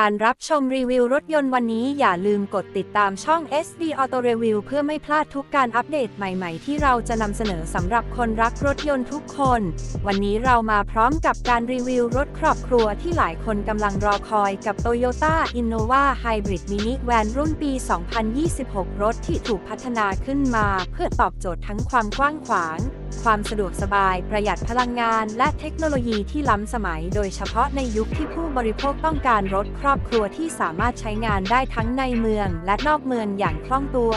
การรับชมรีวิวรถยนต์วันนี้อย่าลืมกดติดตามช่อง SD Auto Review เพื่อไม่พลาดทุกการอัปเดตใหม่ๆ ที่เราจะนำเสนอสำหรับคนรักรถยนต์ทุกคน วันนี้เรามาพร้อมกับการรีวิวรถครอบครัวที่หลายคนกำลังรอคอยกับ Toyota Innova Hybrid Mini Van รุ่นปี 2026 รถที่ถูกพัฒนาขึ้นมา เพื่อตอบโจทย์ทั้งความกว้างขวาง ความสะดวกสบาย ประหยัดพลังงาน และเทคโนโลยีที่ล้ำสมัย โดยเฉพาะในยุคที่ผู้บริโภคต้องการรถครอบครัวที่สามารถใช้งานได้ทั้งในเมือง และนอกเมืองอย่างคล่องตัว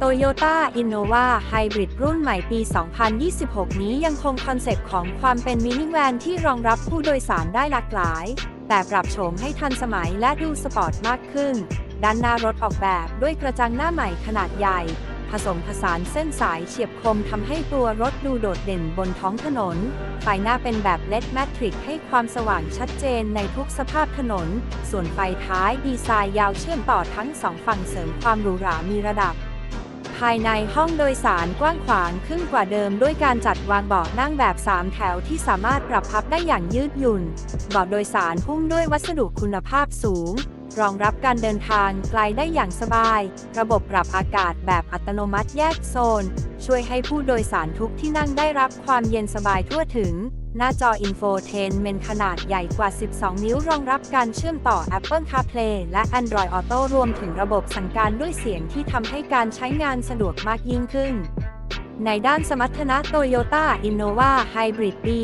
Toyota Innova Hybrid รุ่นใหม่ปี 2026 นี้ยังคงคอนเซปต์ของความเป็นมินิแวนที่รองรับผู้โดยสารได้หลากหลาย แต่ปรับโฉมให้ทันสมัยและดูสปอร์ตมากขึ้น ด้านหน้ารถออกแบบด้วยกระจังหน้าใหม่ขนาดใหญ่ ผสมผสานเส้นสายเฉียบคมทำให้ตัวรถดูโดดเด่นบนท้องถนน ไฟหน้าเป็นแบบเลดแมทริกให้ความสว่างชัดเจนในทุกสภาพถนน ส่วนไฟท้ายดีไซน์ยาวเชื่อมต่อทั้งสองฝั่งเสริมความหรูหรามีระดับภายในห้องโดยสารกว้างขวางขึ้นกว่าเดิมด้วยการจัดวางเบาะนั่งแบบ 3 แถวที่สามารถปรับพับได้อย่างยืดหยุ่น เบาะโดยสารหุ้มด้วยวัสดุคุณภาพสูง รองรับการเดินทางไกลได้อย่างสบาย ระบบปรับอากาศแบบอัตโนมัติแยกโซน ช่วยให้ผู้โดยสารทุกที่นั่งได้รับความเย็นสบายทั่วถึง หน้าจออินโฟเทนเมนขนาดใหญ่กว่า 12 นิ้วรองรับการเชื่อมต่อ Apple CarPlay และ Android Auto รวมถึงระบบสั่งการด้วยเสียงที่ทำให้การใช้งานสะดวกมากยิ่งขึ้น ในด้านสมรรถนะ Toyota Innova Hybrid ปี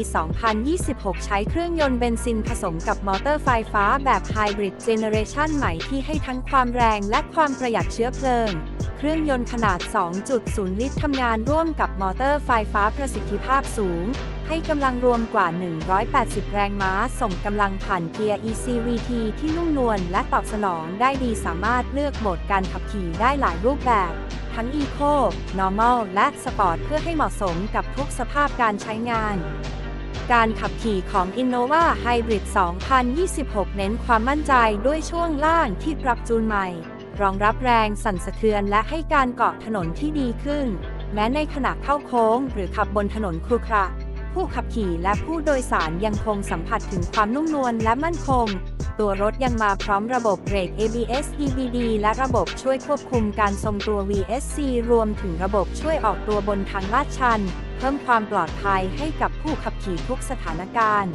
2026 ใช้เครื่องยนต์เบนซินผสมกับมอเตอร์ไฟฟ้าแบบ Hybrid Generation ใหม่ที่ให้ทั้งความแรงและความประหยัดเชื้อเพลิง เครื่องยนต์ขนาด 2.0 ลิตรทำงานร่วมกับมอเตอร์ไฟฟ้าประสิทธิภาพสูง ให้กำลังรวมกว่า 180 แรงม้า ส่งกำลังผ่านเกียร์ ECVT ที่นุ่มนวลและตอบสนองได้ดีสามารถเลือกโหมดการขับขี่ได้หลายรูปแบบ ทั้ง Eco Normal และ Sport เพื่อให้เหมาะสมกับทุกสภาพการใช้งาน การขับขี่ของ Innova Hybrid 2026 เน้นความมั่นใจด้วยช่วงล่างที่ปรับจูนใหม่ รองรับแรงสั่นสะเทือนและให้การเกาะถนนที่ดีขึ้น แม้ในขณะเข้าโค้งหรือขับบนถนนครุขระ ผู้ขับขี่และผู้โดยสารยังคงสัมผัสถึงความนุ่มนวลและมั่นคง ตัวรถยังมาพร้อมระบบเบรก ABS EBD และระบบช่วยควบคุมการทรงตัว VSC รวมถึงระบบช่วยออกตัวบนทางลาดชัน เพิ่มความปลอดภัยให้กับผู้ขับขี่ทุกสถานการณ์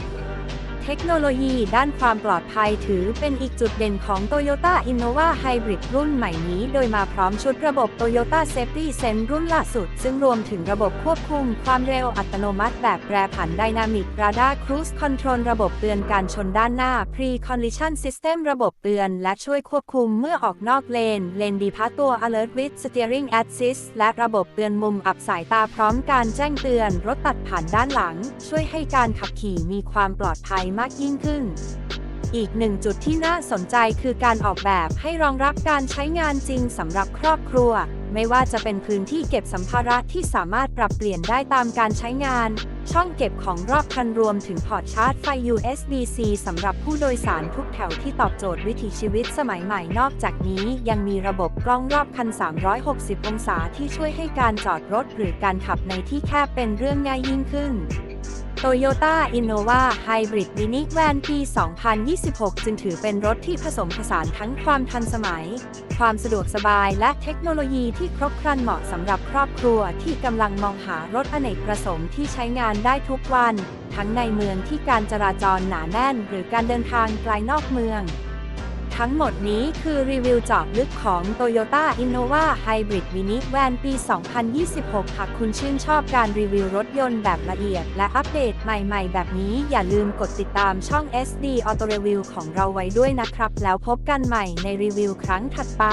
เทคโนโลยีด้านความปลอดภัยถือเป็นอีกจุดเด่นของ Toyota Innova Hybrid รุ่นใหม่นี้ โดยมาพร้อมชุดระบบ Toyota Safety Sense รุ่นล่าสุด ซึ่งรวมถึงระบบควบคุมความเร็วอัตโนมัติแบบแปรผัน Dynamic Radar Cruise Control ระบบเตือนการชนด้านหน้า Pre-Collision System ระบบเตือน และช่วยควบคุมเมื่อออกนอกเลน เลนดีพาตัว Alert with Steering Assist และระบบเตือนมุมอับสายตาพร้อมการแจ้งเตือน รถตัดผ่านด้านหลัง ช่วยให้การขับขี่มีความปลอดภัยมากยิ่งขึ้น อีกหนึ่งจุดที่น่าสนใจคือการออกแบบให้รองรับการใช้งานจริงสำหรับครอบครัว ไม่ว่าจะเป็นพื้นที่เก็บสัมภาระที่สามารถปรับเปลี่ยนได้ตามการใช้งาน ช่องเก็บของรอบคันรวมถึงพอร์ตชาร์จไฟ USB-C สำหรับผู้โดยสารทุกแถวที่ตอบโจทย์วิถีชีวิตสมัยใหม่นอกจากนี้ ยังมีระบบกล้องรอบคัน 360 องศาที่ช่วยให้การจอดรถหรือการขับในที่แคบเป็นเรื่องง่ายยิ่งขึ้น Toyota Innova Hybrid Mini Van ปี 2026 จึงถือเป็นรถที่ผสมผสานทั้งความทันสมัย ความสะดวกสบายและเทคโนโลยีที่ครบครันเหมาะสำหรับครอบครัวที่กำลังมองหารถอเนกประสงค์ที่ใช้งานได้ทุกวัน ทั้งในเมืองที่การจราจรหนาแน่น หรือการเดินทางไกลนอกเมือง ทั้งหมดนี้คือรีวิวจอบลึกของ Toyota Innova Hybrid Mini Van ปี 2026 หากคุณชื่นชอบการรีวิวรถยนต์แบบละเอียด และอัปเดตใหม่ๆ แบบนี้อย่าลืมกดติดตามช่อง SD Auto Review ของเราไว้ด้วยนะครับ แล้วพบกันใหม่ในรีวิวครั้งถัดไป